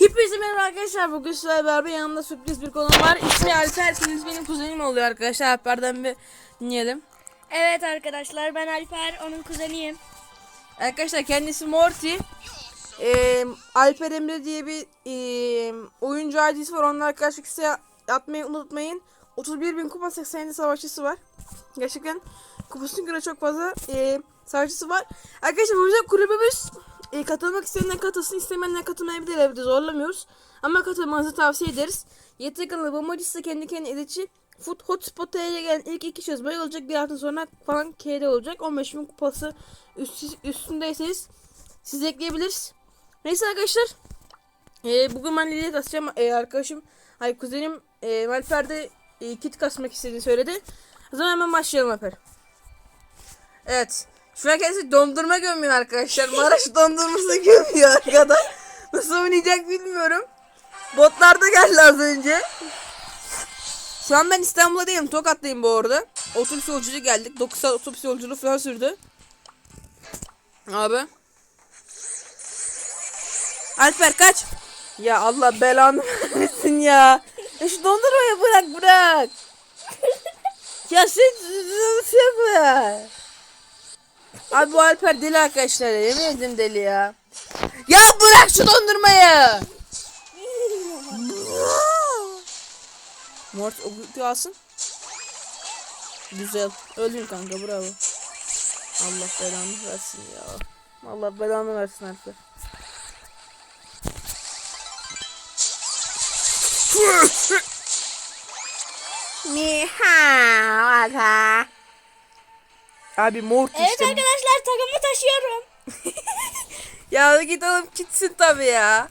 Hepinize merhaba arkadaşlar. Bugün sizlerle beraber yanımda sürpriz bir konum var. İsmi Alper. Kendisi benim kuzenim oluyor arkadaşlar. Alper'den bir dinleyelim. Evet arkadaşlar ben Alper onun kuzeniyim. Arkadaşlar kendisi Morty. Ee, Alper Emre diye bir ee, oyuncu ID'si var. Onunla arkadaşlık isteği atmayı unutmayın. 31 bin kupa 87 savaşçısı var. Gerçekten kupasına göre çok fazla ee, savaşçısı var. Arkadaşlar bu yüzden kulübümüz ee, katılmak isteyenler katılsın istemeyenler katılmayabilir evde zorlamıyoruz. Ama katılmanızı tavsiye ederiz. Yeter kanalı modisi kendi kendine edici. Foot Hotspot'a gelen ilk iki çözmeyi olacak. Bir hafta sonra falan K'de olacak. 15 bin kupası üst, üstündeyseniz siz ekleyebiliriz. Neyse arkadaşlar. E, bugün ben Lili'ye kasacağım. E, arkadaşım, hayır kuzenim e, Alper'de e, kit kasmak istediğini söyledi. O zaman hemen başlayalım Alper. Evet. Şu an kendisi dondurma gömüyor arkadaşlar. Maraş dondurması gömüyor arkada. Nasıl oynayacak bilmiyorum. Botlar da geldi az önce. Şu an ben İstanbul'da değilim. Tokat'tayım bu arada. Otobüs yolculuğu geldik. 9 saat otobüs yolculuğu falan sürdü. Abi. Alper kaç. Ya Allah belanı vermesin ya. Ya şu dondurmayı bırak bırak. ya sen şey yapma. Abi bu Alper deli arkadaşlar. Yemin ederim deli ya. Ya bırak şu dondurmayı. Mort o kutuyu alsın. Güzel. Öldün kanka bravo. Allah belanı versin ya. Allah belanı versin Alper. Miha Abi mort Evet işte. arkadaşlar takımı taşıyorum. Ya git alıp gitsin tabi ya.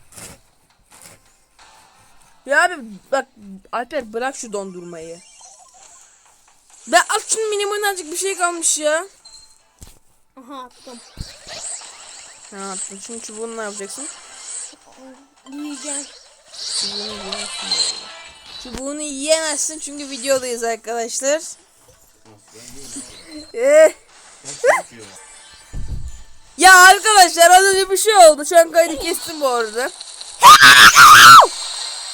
Ya abi bak Alper bırak şu dondurmayı. Ben at şunun minimum azıcık bir şey kalmış ya. Aha attım. Ne yaptın? Şimdi çubuğunu ne yapacaksın? Yiyeceğim. Çubuğunu yiyemezsin. Çubuğunu yiyemezsin çünkü videodayız arkadaşlar. Eh. ya arkadaşlar az önce bir şey oldu. Şu an kaydı kestim bu arada.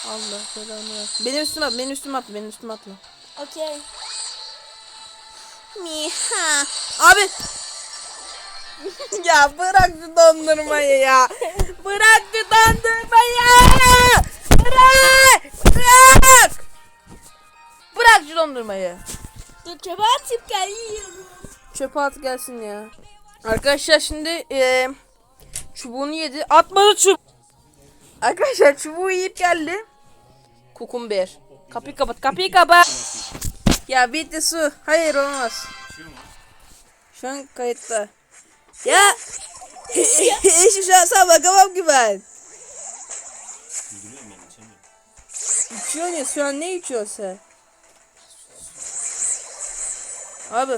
Allah belanı versin. Benim üstüme at, benim üstüme atma, benim üstüme atma. Okey. Miha. Abi. ya bırak şu dondurmayı ya. Bırak şu dondurmayı. Bırak. Bırak. Bırak şu dondurmayı. Dur çöpe atayım geliyorum. Çöpe at gelsin ya. Arkadaşlar şimdi eee çubuğunu yedi. Atmadı çub. Arkadaşlar çubuğu yiyip geldi. Kukumber. Kapıyı kapat. Kapıyı kapat. Ya bitti su. Hayır olmaz. Şu an kayıtta. Ya. Eşi şu an sana bakamam ki ben. İçiyorsun ya şu an ne içiyorsun sen? Abi.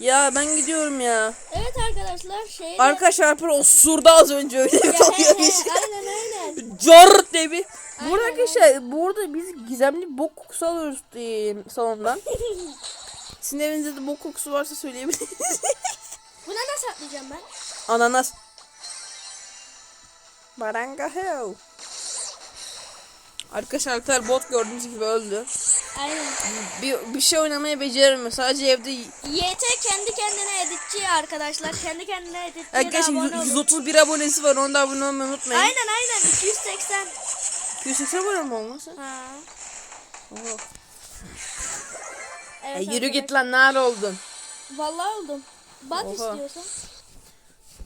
Ya ben gidiyorum ya. Evet arkadaşlar şeyde. Arkadaşlar Alper osurdu az önce öyle bir he, işte. aynen aynen. Cart diye bir. Burada arkadaşlar burada biz gizemli bok kokusu alıyoruz e, salondan. Sizin evinizde de bok kokusu varsa söyleyebilirsiniz. Buna nasıl atlayacağım ben? Ananas. Baranga Hill. Arkadaşlar bot gördüğünüz gibi öldü. Aynen. Bir, bir şey oynamayı beceremiyor. Sadece evde YT kendi kendine editçi arkadaşlar. Kendi kendine editçiye de Arkadaşlar abone yüz- olun. 131 abonesi var. Onda abone olmayı unutmayın. Aynen aynen 280. 280 abone mi olması? Ha. Oha. Evet, E, yürü git lan nar oldun. Vallahi oldum. Bak Oha. istiyorsan.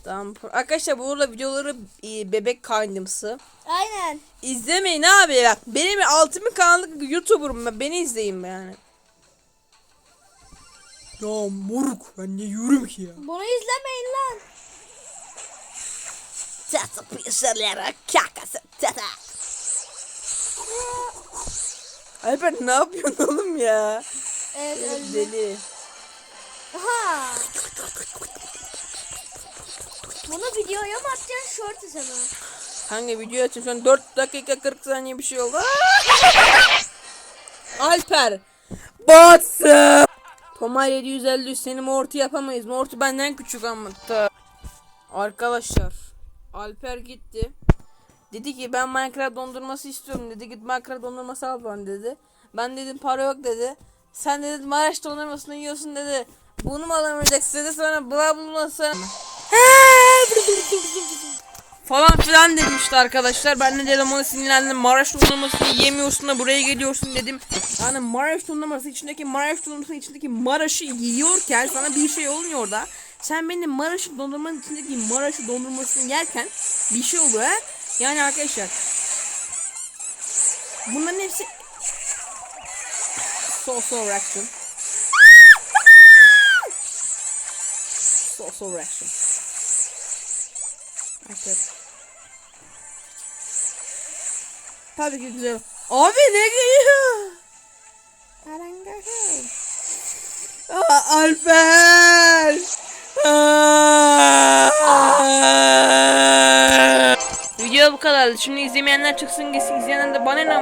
Tamam. Arkadaşlar bu arada videoları e, bebek kaynımsı. Aynen. İzlemeyin abi bak. Benim 6000 kanallık YouTuber'ım ben. Beni izleyin be yani. Ya moruk ben ne yürüm ki ya. Bunu izlemeyin lan. Tata pişirlere kakası tata. Alper ne yapıyorsun oğlum ya? Evet. Deli. Aha. Bunu videoya mı atacaksın short'ı sana? Hangi video açayım an 4 dakika 40 saniye bir şey oldu. Alper. Batsın. Tomar 750 seni Morty yapamayız. Morty benden küçük ama. Da. Arkadaşlar. Alper gitti. Dedi ki ben Minecraft dondurması istiyorum dedi. Git Minecraft dondurması al bana dedi. Ben dedim para yok dedi. Sen dedi Maraş dondurmasını yiyorsun dedi. Bunu mu alamayacaksın dedi sonra bla bla sonra. Falan filan dedim işte arkadaşlar. Ben de dedim ona sinirlendim. Maraş dondurmasını yemiyorsun da buraya geliyorsun dedim. Yani Maraş dondurması içindeki Maraş dondurmasının içindeki Maraş'ı yiyorken sana bir şey olmuyor da. Sen benim Maraş dondurmanın içindeki Maraş dondurmasını yerken bir şey oluyor ha. Yani arkadaşlar. Bunların hepsi so so reaction. So so reaction. Evet. Tabii ki güzel. Abi ne geliyor? Alper. Video bu kadar. Şimdi izlemeyenler çıksın gitsin izleyenler de bana ne